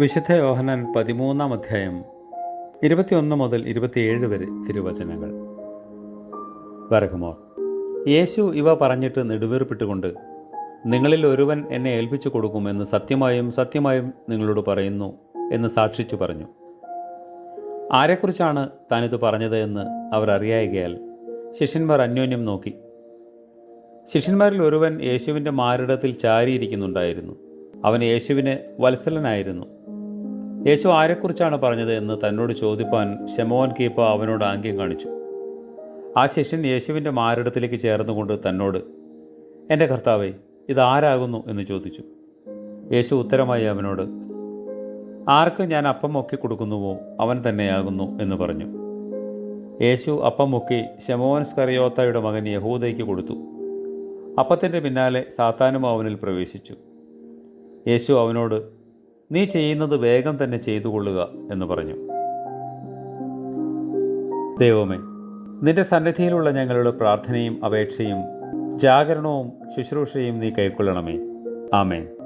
വിശുദ്ധ യോഹനാൻ പതിമൂന്നാം അധ്യായം ഇരുപത്തിയൊന്ന് മുതൽ ഇരുപത്തിയേഴ് വരെ തിരുവചനങ്ങൾ. വരകുമോർ യേശു ഇവ പറഞ്ഞിട്ട് നെടുവേർപ്പിട്ടുകൊണ്ട് നിങ്ങളിൽ ഒരുവൻ എന്നെ ഏൽപ്പിച്ചു കൊടുക്കുമെന്ന് സത്യമായും സത്യമായും നിങ്ങളോട് പറയുന്നു എന്ന് സാക്ഷിച്ചു പറഞ്ഞു. ആരെക്കുറിച്ചാണ് താനിത് പറഞ്ഞത് എന്ന് അവർ അറിയായികയാൽ ശിഷ്യന്മാർ അന്യോന്യം നോക്കി. ശിഷ്യന്മാരിൽ ഒരുവൻ യേശുവിന്റെ മാരിടത്തിൽ ചാരിയിരിക്കുന്നുണ്ടായിരുന്നു. അവൻ യേശുവിന് വത്സലനായിരുന്നു. യേശു ആരെക്കുറിച്ചാണ് പറഞ്ഞത് എന്ന് തന്നോട് ചോദിപ്പാൻ ശമോൻ കീപ്പ അവനോട് ആംഗ്യം കാണിച്ചു. ആ ശിഷ്യൻ യേശുവിന്റെ മാരടത്തിലേക്ക് ചേർന്നുകൊണ്ട് തന്നോട് എന്റെ കർത്താവേ ഇതാരാകുന്നു എന്ന് ചോദിച്ചു. യേശു ഉത്തരമായി അവനോട് ആർക്ക് ഞാൻ അപ്പം മുക്കി കൊടുക്കുന്നുവോ അവൻ തന്നെയാകുന്നു എന്ന് പറഞ്ഞു. യേശു അപ്പം മുക്കി ശമോൻ സ്കറിയോത്തയുടെ മകൻ യഹൂദയ്ക്ക് കൊടുത്തു. അപ്പത്തിന്റെ പിന്നാലെ സാത്താനും അവനിൽ പ്രവേശിച്ചു. യേശു അവനോട് നീ ചെയ്യുന്നത് വേഗം തന്നെ ചെയ്തു കൊള്ളുക എന്ന് പറഞ്ഞു. ദൈവമേ നിന്റെ സന്നിധിയിലുള്ള ഞങ്ങളുടെ പ്രാർത്ഥനയും അപേക്ഷയും ജാഗരണവും ശുശ്രൂഷയും നീ കൈക്കൊള്ളണമേ. ആമേൻ.